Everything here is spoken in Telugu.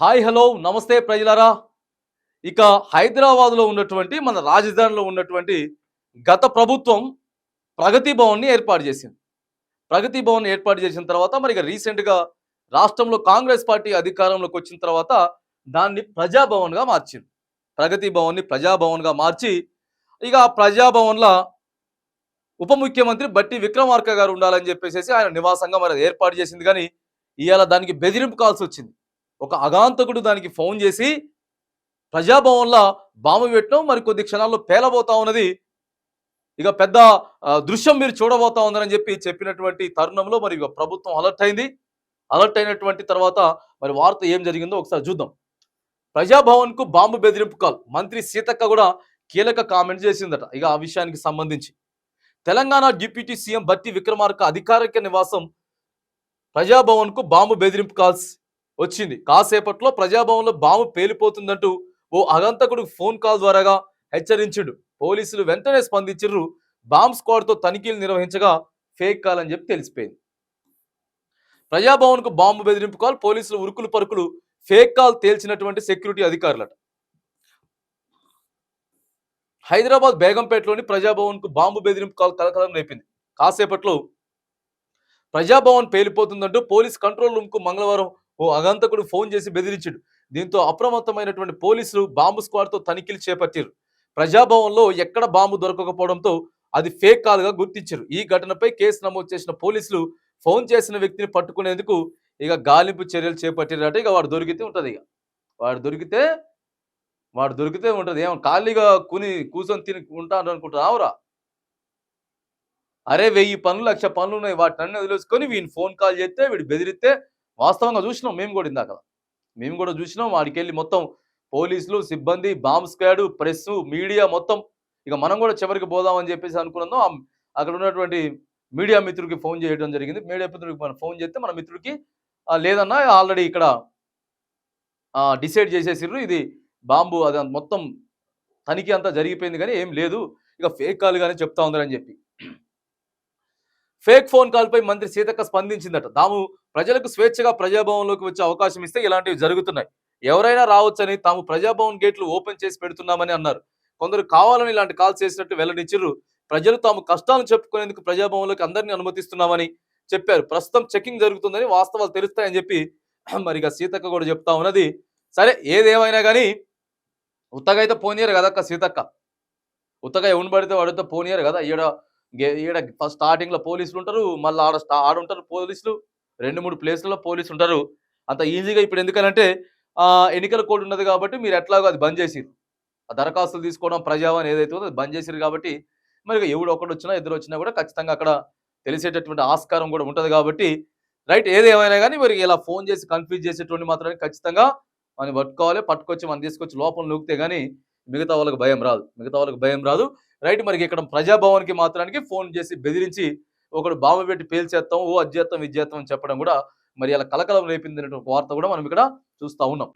హాయ్ హలో నమస్తే ప్రజలారా. ఇక హైదరాబాద్లో ఉన్నటువంటి మన రాజధానిలో ఉన్నటువంటి గత ప్రభుత్వం ప్రగతి భవన్ని ఏర్పాటు చేసింది. ప్రగతి భవన్ ఏర్పాటు చేసిన తర్వాత మరి ఇక రీసెంట్గా రాష్ట్రంలో కాంగ్రెస్ పార్టీ అధికారంలోకి వచ్చిన తర్వాత దాన్ని ప్రజాభవన్గా మార్చింది. ప్రగతి భవన్ని ప్రజాభవన్గా మార్చి ఇక ఆ ప్రజాభవన్లో ఉప ముఖ్యమంత్రి బట్టి విక్రమార్క గారు ఉండాలని చెప్పేసి ఆయన నివాసంగా మరి ఏర్పాటు చేసింది. కానీ ఇవాళ దానికి బెదిరింపు కాల్సి వచ్చింది. ఒక అగాంతకుడు దానికి ఫోన్ చేసి ప్రజాభవన్లో బాంబు పెట్టడం మరి కొద్ది క్షణాల్లో పేలబోతా ఉన్నది. ఇక పెద్ద దృశ్యం మీరు చూడబోతా ఉందని చెప్పి చెప్పినటువంటి తరుణంలో మరి ఇక ప్రభుత్వం అలర్ట్ అయింది. అలర్ట్ అయినటువంటి తర్వాత మరి వార్త ఏం జరిగిందో ఒకసారి చూద్దాం. ప్రజాభవన్కు బాంబు బెదిరింపు కాల్. మంత్రి సీతక్క కూడా కీలక కామెంట్ చేసిందట ఇక ఆ విషయానికి సంబంధించి. తెలంగాణ డిప్యూటీ సీఎం బట్టి విక్రమార్క అధికారిక నివాసం ప్రజాభవన్కు బాంబు బెదిరింపు కాల్స్. వచ్చింది. కాసేపట్లో ప్రజాభవన్లో బాంబు పేలిపోతుందంటూ ఓ అగంతకుడు ఫోన్ కాల్ ద్వారాగా హెచ్చరించిండు. పోలీసులు వెంటనే స్పందించరు బాంబ్ స్క్వాడ్తో తనిఖీలు నిర్వహించగా ఫేక్ కాల్ అని చెప్పి తెలిసిపోయింది. ప్రజాభవన్కు బాంబు బెదిరింపు కాల్ పోలీసులు ఉరుకులు పరుకులు ఫేక్ కాల్ తేల్చినటువంటి సెక్యూరిటీ అధికారులట. హైదరాబాద్ బేగంపేటలోని ప్రజాభవన్కు బాంబు బెదిరింపు కాల్ కలకలం రేపింది. కాసేపట్లో ప్రజాభవన్ పేలిపోతుందంటూ పోలీస్ కంట్రోల్ రూమ్కు మంగళవారం ఓ అగంతకుడు ఫోన్ చేసి బెదిరించాడు. దీంతో అప్రమత్తమైనటువంటి పోలీసులు బాంబు స్క్వాడ్తో తనిఖీలు చేపట్టారు ప్రజాభవన్లో ఎక్కడ బాంబు దొరకకపోవడంతో అది ఫేక్ కాల్గా గుర్తించారు. ఈ ఘటనపై కేసు నమోదు చేసిన పోలీసులు ఫోన్ చేసిన వ్యక్తిని పట్టుకునేందుకు ఇక గాలింపు చర్యలు చేపట్టారంటే ఇక వాడు దొరికితే ఉంటుంది ఇక. వాడు దొరికితే వాడు దొరికితే ఉంటుంది. ఏమో ఖాళీగా కుని కూర్చొని తిని ఉంటాను అనుకుంటున్నావురా అరే వెయ్యి పనులు లక్ష పనులు ఉన్నాయి. వాటిని అన్ని వదిలేసుకొని వీడిని ఫోన్ కాల్ చేస్తే వీడు బెదిరిస్తే వాస్తవంగా చూసినాం మేము కూడా ఇందాక. మేము కూడా చూసినాం వాడికి వెళ్ళి మొత్తం పోలీసులు సిబ్బంది బాంబ్ స్క్వాడ్ ప్రెస్ మీడియా మొత్తం. ఇక మనం కూడా చివరికి పోదామని చెప్పేసి అనుకున్నాం. అక్కడ ఉన్నటువంటి మీడియా మిత్రుడికి ఫోన్ చేయడం జరిగింది. మీడియా మిత్రుడికి మనం ఫోన్ చేస్తే మన మిత్రుడికి లేదన్నా ఆల్రెడీ ఇక్కడ డిసైడ్ చేసేసిర్రు. ఇది బాంబు అది మొత్తం తనిఖీ అంతా జరిగిపోయింది కానీ ఏం లేదు. ఇక ఫేక్ కాల్ కానీ చెప్తా ఉందని చెప్పి. ఫేక్ ఫోన్ కాల్పై మంత్రి సీతక్క స్పందించిందట. తాము ప్రజలకు స్వేచ్ఛగా ప్రజాభవన్లోకి వచ్చే అవకాశం ఇస్తే ఇలాంటివి జరుగుతున్నాయి. ఎవరైనా రావచ్చని తాము ప్రజాభవన్ గేట్లు ఓపెన్ చేసి పెడుతున్నామని అన్నారు. కొందరు కావాలని ఇలాంటి కాల్స్ చేసినట్టు వెల్లడించారు ప్రజలు తాము కష్టాలను చెప్పుకునేందుకు ప్రజాభవన్లోకి అందరినీ అనుమతిస్తున్నామని చెప్పారు. ప్రస్తుతం చెకింగ్ జరుగుతుందని వాస్తవాలు తెలుస్తాయని చెప్పి మరి ఇక సీతక్క కూడా చెప్తా ఉన్నది. సరే ఏదేమైనా కానీ ఉత్తగా అయితే పోనీయరు కదక్క సీతక్క. ఉత్తగా ఎవరు పడితే వాడితో పోనీయరు కదా. ఈడ ఈడ ఫస్ట్ స్టార్టింగ్లో పోలీసులు ఉంటారు మళ్ళీ ఆడ స్టా- ఆడ ఉంటారు పోలీసులు. రెండు మూడు ప్లేస్లలో పోలీసులు ఉంటారు. అంత ఈజీగా ఇప్పుడు ఎందుకనంటే ఎన్నికల కోడ్ ఉన్నది కాబట్టి మీరు ఎట్లాగో అది బంద్ చేసిరు ఆ దరఖాస్తులు తీసుకోవడం ప్రజావాణి ఏదైతే ఉందో అది బంద్ చేసిరు కాబట్టి మరి ఇక ఎవడు ఒకడు వచ్చినా ఇద్దరు వచ్చినా కూడా ఖచ్చితంగా అక్కడ తెలిసేటటువంటి ఆస్కారం కూడా ఉంటుంది కాబట్టి రైట్ ఏది ఏమైనా కానీ మరి ఇలా ఫోన్ చేసి కన్ఫ్యూజ్ చేసేటువంటి మాత్రమే ఖచ్చితంగా మనం పట్టుకోవాలి పట్టుకొచ్చి మనం తీసుకొచ్చి లోపల నూకితే కానీ మిగతా వాళ్ళకి భయం రాదు. మిగతా వాళ్ళకి భయం రాదు. రైట్? మరి ఇక్కడ ప్రజాభవన్కి మాత్రానికి ఫోన్ చేసి బెదిరించి ఒకడు బాంబు పెట్టి పేల్చేస్తాం ఓ అధ్యేత్తం విద్యేత్తం అని చెప్పడం కూడా మరి అలా కలకలం రేపిందినటువంటి వార్త కూడా మనం ఇక్కడ చూస్తా ఉన్నాం.